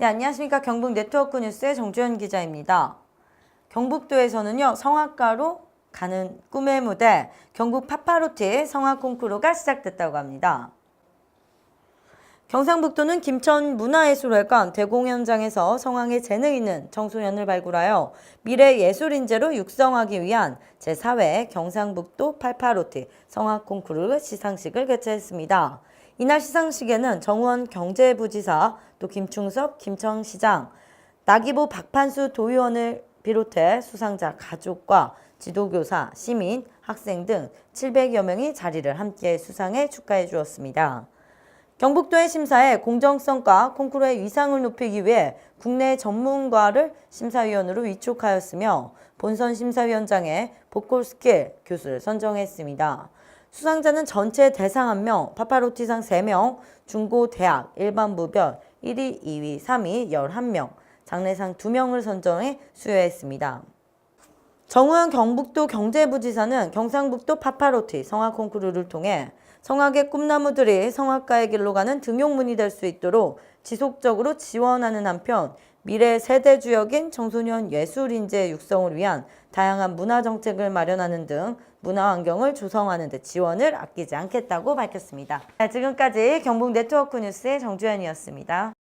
네, 안녕하십니까. 경북 네트워크 뉴스의 정주현 기자입니다. 경북도에서는요, 성악가로 가는 꿈의 무대, 경북 파파로티 성악 콩쿠르가 시작됐다고 합니다. 경상북도는 김천 문화예술회관 대공연장에서 성악에 재능 있는 청소년을 발굴하여 미래 예술인재로 육성하기 위한 제4회 경상북도 팔파로티 성악 콩쿠르 시상식을 개최했습니다. 이날 시상식에는 정우원 경제부지사, 또 김충섭 김천시장, 나기보 박판수 도의원을 비롯해 수상자 가족과 지도교사, 시민, 학생 등 700여 명이 자리를 함께 수상해 축하해 주었습니다. 경북도의 심사에 공정성과 콩쿠르의 위상을 높이기 위해 국내 전문가를 심사위원으로 위촉하였으며 본선 심사위원장에 보콜스킬 교수를 선정했습니다. 수상자는 전체 대상 1명, 파파로티상 3명, 중고 대학, 일반부별 1위, 2위, 3위 11명, 장래상 2명을 선정해 수여했습니다. 정우현 경북도 경제부지사는 경상북도 파파로티 성악 콩쿠르를 통해 성악의 꿈나무들이 성악가의 길로 가는 등용문이 될 수 있도록 지속적으로 지원하는 한편 미래 세대 주역인 청소년 예술 인재 육성을 위한 다양한 문화 정책을 마련하는 등 문화 환경을 조성하는 데 지원을 아끼지 않겠다고 밝혔습니다. 네, 지금까지 경북 네트워크 뉴스의 정주현이었습니다.